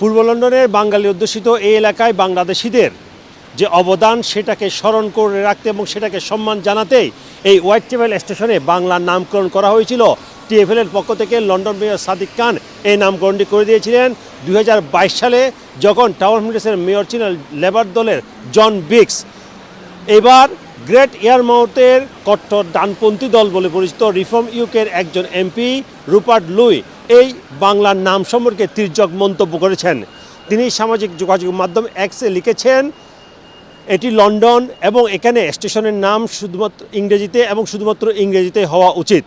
পূর্ব লন্ডনের বাঙালি অধ্যুষিত এই এলাকায় বাংলাদেশিদের যে অবদান সেটাকে স্মরণ করে রাখতে এবং সেটাকে সম্মান জানাতেই এই হোয়াইট টেবিল স্টেশনে বাংলার নামকরণ করা হয়েছিল। টিএফএল এর পক্ষ থেকে লন্ডন মেয়র সাদিক খান এই নামকরণটি করে দিয়েছিলেন। দু হাজার বাইশ সালে যখন টাওয়ার মিডিয়াসের মেয়র ছিলেন লেবার দলের জন বিক্স এবার গ্রেট ইয়ারমাউথের কট্টর ডানপন্থী দল বলে পরিচিত রিফর্ম ইউকের একজন এমপি রুপার্ট লুই এই বাংলার নাম সম্পর্কে তির্যক মন্তব্য করেছেন। তিনি সামাজিক যোগাযোগ মাধ্যম এক্সে লিখেছেন, এটি লন্ডন এবং এখানে স্টেশনের নাম শুধুমাত্র ইংরেজিতে এবং শুধুমাত্র ইংরেজিতে হওয়া উচিত।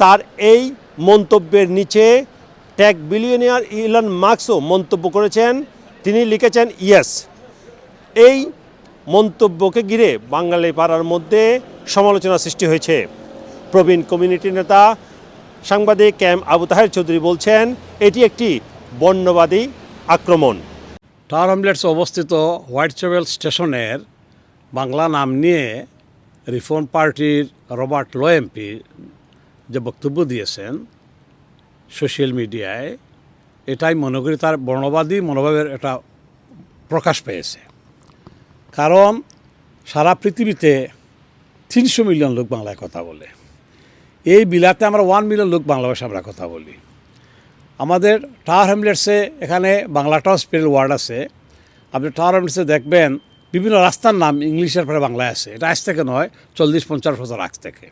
তার এই মন্তব্যের নিচে ট্যাগ বিলিয়নিয়ার ইলন মার্কসও মন্তব্য করেছেন। তিনি লিখেছেন, ইয়েস, এই মন্তব্যকে ঘিরে বাঙালি পাড়ার মধ্যে সমালোচনা সৃষ্টি হয়েছে। প্রবীণ কমিউনিটি নেতা সাংবাদিক ক্যাম আবু তাহের চৌধুরী বলছেন, এটি একটি বর্ণবাদী আক্রমণ। টাওয়ার হমলেটস অবস্থিত হোয়াইট চেবেল স্টেশনের বাংলা নাম নিয়ে রিফর্ম পার্টির রবার্ট লো এমপি যে বক্তব্য দিয়েছেন সোশ্যাল মিডিয়ায়, এটাই মনে করি তার বর্ণবাদী মনোভাবের একটা প্রকাশ পেয়েছে। কারণ সারা পৃথিবীতে তিনশো মিলিয়ন লোক বাংলায় কথা বলে। এই বিলাতে আমরা ওয়ান মিলিয়ন লোক বাংলা ভাষায় আমরা কথা বলি। আমাদের টাওয়ার হ্যামলেটসে এখানে বাংলা বাংলাটাও স্পেল ওয়ার্ড আছে। আপনি টাওয়ার হ্যামলেটসে দেখবেন বিভিন্ন রাস্তার নাম ইংলিশের পরে বাংলায় আছে। এটা আজ থেকে নয়, চল্লিশ, পঞ্চাশ বছর আগ থেকে।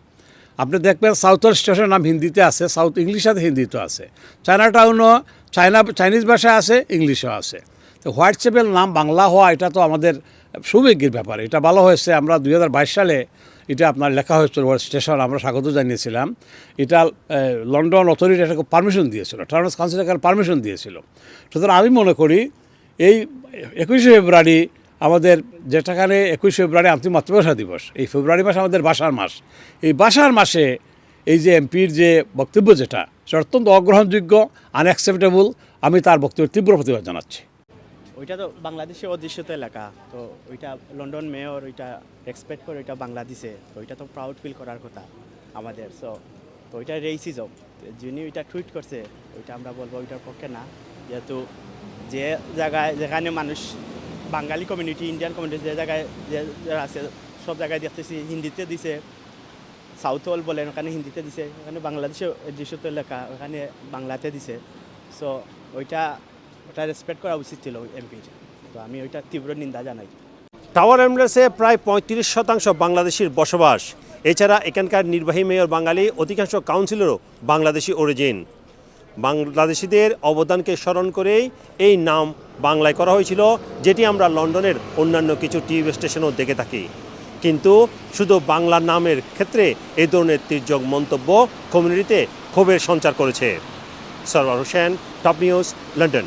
আপনি দেখবেন সাউথের স্টেশনের নাম হিন্দিতে আছে সাউথ ইংলিশ আছে, হিন্দিতেও আছে। চায়না টাউনও চায়না চাইনিজ ভাষায় আছে ইংলিশও আছে। তো হোয়াইট চেপেল নাম বাংলা হওয়া, এটা তো আমাদের সৌভাগ্যের ব্যাপার। এটা ভালো হয়েছে, আমরা দু হাজার বাইশ সালে এটা আপনার লেখা হয়েছিল স্টেশন, আমরা স্বাগত জানিয়েছিলাম। এটা লন্ডন অথরিটি এটাকে পারমিশন দিয়েছিল টার্মস কাউন্সিল এখানে পারমিশন দিয়েছিল। সুতরাং আমি মনে করি, এই একুশে ফেব্রুয়ারি আমাদের যেটাখানে একুশে ফেব্রুয়ারি আন্তরিক মাতৃভাষা দিবস, এই ফেব্রুয়ারি মাস আমাদের বাসার মাস। এই বাসার মাসে এই যে এমপির যে বক্তব্য যেটা সেটা অত্যন্ত অগ্রহণযোগ্য আনঅ্যাকসেপ্টেবল আমি তার বক্তব্যের তীব্র প্রতিবাদ জানাচ্ছি। ওইটা তো বাংলাদেশে অধিষ্ঠিত এলাকা, তো ওইটা লন্ডন মেয়র ওইটা এক্সপেক্ট করে ওইটা বাংলাদেশে তো ওইটা তো প্রাউড ফিল করার কথা আমাদের সো তো ওইটা রেসিজম যিনি ওইটা টুইট করছে, ওইটা আমরা বলব ওইটার পক্ষে না, যেহেতু যে জায়গায়, যেখানে মানুষ, বাঙালি কমিউনিটি ইন্ডিয়ান কমিউনিটি যে জায়গায়, যে যারা আছে, সব জায়গায় দেখতেছি, হিন্দিতে দিছে সাউথ হল বলেন, ওখানে হিন্দিতে দিছে, ওখানে বাংলাদেশে অধিষ্ঠিত এলাকা, ওখানে বাংলাতে দিছে সো ওইটা ওটা রেসপেক্ট করা উচিত ছিল এমপির তো আমি ওইটা তীব্র নিন্দা জানাই। টাওয়ার এমলেসে প্রায় পঁয়ত্রিশ শতাংশ বাংলাদেশির বসবাস। এছাড়া এখানকার নির্বাহী মেয়র বাঙালি, অধিকাংশ কাউন্সিলরও বাংলাদেশি অরিজিন বাংলাদেশিদের অবদানকে স্মরণ করেই এই নাম বাংলায় করা হয়েছিল, যেটি আমরা লন্ডনের অন্যান্য কিছু টিভি স্টেশনও দেখে থাকি। কিন্তু শুধু বাংলা নামের ক্ষেত্রে এই ধরনের তির্যক মন্তব্য কমিউনিটিতে ক্ষোভের সঞ্চার করেছে। Sarwar Hossain top news London